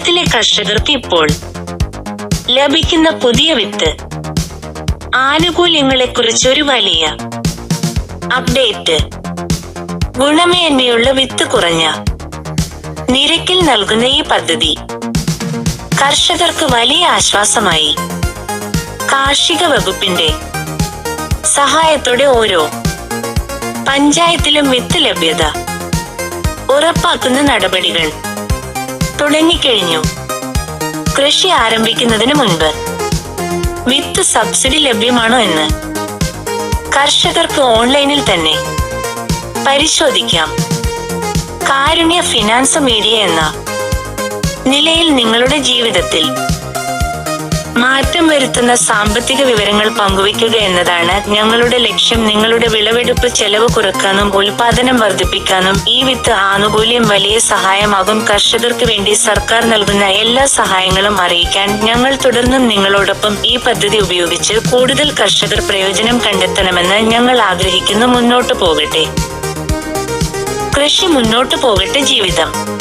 കേരളത്തിലെ കർഷകർക്ക് ഇപ്പോൾ ലഭിക്കുന്ന പുതിയ വിത്ത് ആനുകൂല്യങ്ങളെക്കുറിച്ച് ഒരു വലിയ അപ്ഡേറ്റ്. ഗുണമേന്മയുള്ള വിത്ത് കുറഞ്ഞ നിരക്കിൽ നൽകുന്ന ഈ പദ്ധതി കർഷകർക്ക് വലിയ ആശ്വാസമായി. കാർഷിക വകുപ്പിന്റെ സഹായത്തോടെ ഓരോ പഞ്ചായത്തിലും വിത്ത് ലഭ്യത ഉറപ്പാക്കുന്ന നടപടികൾ തുടങ്ങിക്കഴിഞ്ഞു. കൃഷി ആരംഭിക്കുന്നതിന് മുൻപ് വിത്ത് സബ്സിഡി ലഭ്യമാണോ എന്ന് കർഷകർക്ക് ഓൺലൈനിൽ തന്നെ പരിശോധിക്കാം. കാരുണ്യ ഫിനാൻസ് മീഡിയ എന്ന നിലയിൽ നിങ്ങളുടെ ജീവിതത്തിൽ മാറ്റം വരുത്തുന്ന സാമ്പത്തിക വിവരങ്ങൾ പങ്കുവയ്ക്കുക എന്നതാണ് ഞങ്ങളുടെ ലക്ഷ്യം. നിങ്ങളുടെ വിളവെടുപ്പ് ചെലവ് കുറക്കാനും ഉൽപാദനം വർദ്ധിപ്പിക്കാനും ഈ വിത്ത് ആനുകൂല്യം വലിയ സഹായമാകും. കർഷകർക്ക് വേണ്ടി സർക്കാർ നൽകുന്ന എല്ലാ സഹായങ്ങളും അറിയിക്കാൻ ഞങ്ങൾ തുടർന്നും നിങ്ങളോടൊപ്പം ഈ പദ്ധതി ഉപയോഗിച്ച് കൂടുതൽ കർഷകർ പ്രയോജനം കണ്ടെത്തണമെന്ന് ഞങ്ങൾ ആഗ്രഹിക്കുന്നു. മുന്നോട്ടു പോകട്ടെ. കൃഷി മുന്നോട്ടു പോകട്ടെ ജീവിതം.